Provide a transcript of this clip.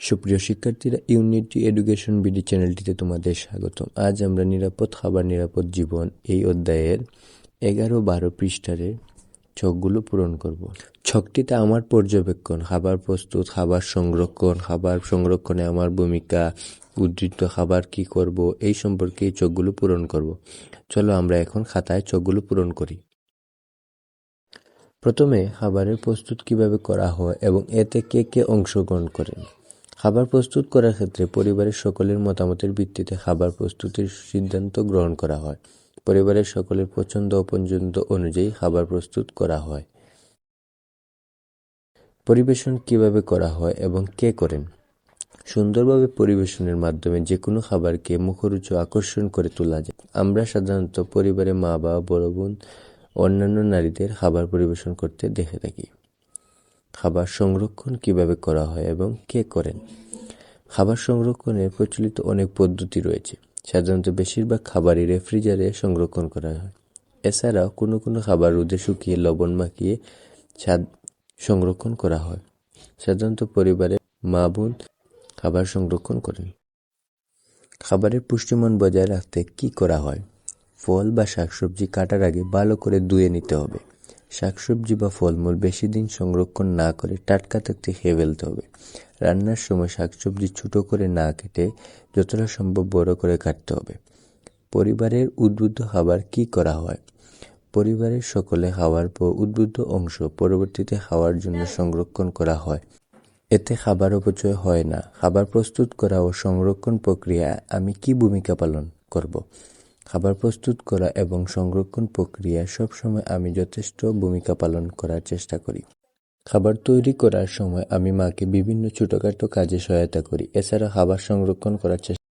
সুপ্রিয় শিক্ষার্থীরা unity education BD চ্যানেলটিতে তোমাদের স্বাগতম। আজ আমরা নিরাপদ খাবার, নিরাপদ জীবন এই অধ্যায়ের এগারো বারো পৃষ্ঠারে ছকগুলো পূরণ করব। ছকটিতে আমার পর্যবেক্ষণ, খাবার প্রস্তুত, খাবার সংরক্ষণ, খাবার সংরক্ষণে আমার ভূমিকা, উদ্ধৃত খাবার কি করব, এই সম্পর্কে এই চোখগুলো পূরণ করব। চলো আমরা এখন খাতায় চোখগুলো পূরণ করি। প্রথমে খাবারের প্রস্তুত কীভাবে করা হয় এবং এতে কে কে অংশগ্রহণ করেন? খাবার প্রস্তুত করার ক্ষেত্রে পরিবারের সকলের মতামতের ভিত্তিতে খাবার প্রস্তুতির সিদ্ধান্ত গ্রহণ করা হয়। পরিবারের সকলের পছন্দ অপছন্দ অনুযায়ী খাবার প্রস্তুত করা হয়। পরিবেশন কীভাবে করা হয় এবং কে করেন? সুন্দরভাবে পরিবেশনের মাধ্যমে যে কোনো খাবারকে মুখরোচ আকর্ষণ করে তোলা যায়। আমরা সাধারণত পরিবারে মা বাবা বড় বোন, অন্যান্য নারীদের খাবার পরিবেশন করতে দেখে থাকি। খাবার সংরক্ষণ কীভাবে করা হয় এবং কে করেন? খাবার সংরক্ষণের প্রচলিত অনেক পদ্ধতি রয়েছে। সাধারণত বেশিরভাগ খাবারই রেফ্রিজারে সংরক্ষণ করা হয়। এছাড়াও কোনো কোনো খাবার রোদে শুকিয়ে লবণ মাখিয়ে স্বাদ সংরক্ষণ করা হয়। সাধারণত পরিবারে মা বোন খাবার সংরক্ষণ করেন। খাবারের পুষ্টিমান বজায় রাখতে কি করা হয়? ফল বা শাকসবজি কাটার আগে ভালো করে ধুয়ে নিতে হবে। শাকসবজি বা ফলমূল বেশি দিন সংরক্ষণ না করে টাটকা থাকতে খেয়ে ফেলতে হবে। রান্নার সময় শাকসবজি ছোটো করে না কেটে যতটা সম্ভব বড় করে কাটতে হবে। পরিবারের উদ্বুদ্ধ খাবার কি করা হয়? পরিবারের সকলে খাওয়ার পর উদ্বুদ্ধ অংশ পরবর্তীতে খাওয়ার জন্য সংরক্ষণ করা হয়। এতে খাবার অপচয় হয় না। খাবার প্রস্তুত করা ও সংরক্ষণ প্রক্রিয়ায় আমি কি ভূমিকা পালন করব? খাবার প্রস্তুত করা এবং সংরক্ষণ প্রক্রিয়ায় সবসময় আমি যথেষ্ট ভূমিকা পালন করার চেষ্টা করি। খাবার তৈরি করার সময় আমি মাকে বিভিন্ন ছোটোখাটো কাজে সহায়তা করি। এছাড়া খাবার সংরক্ষণ করার চেষ্টা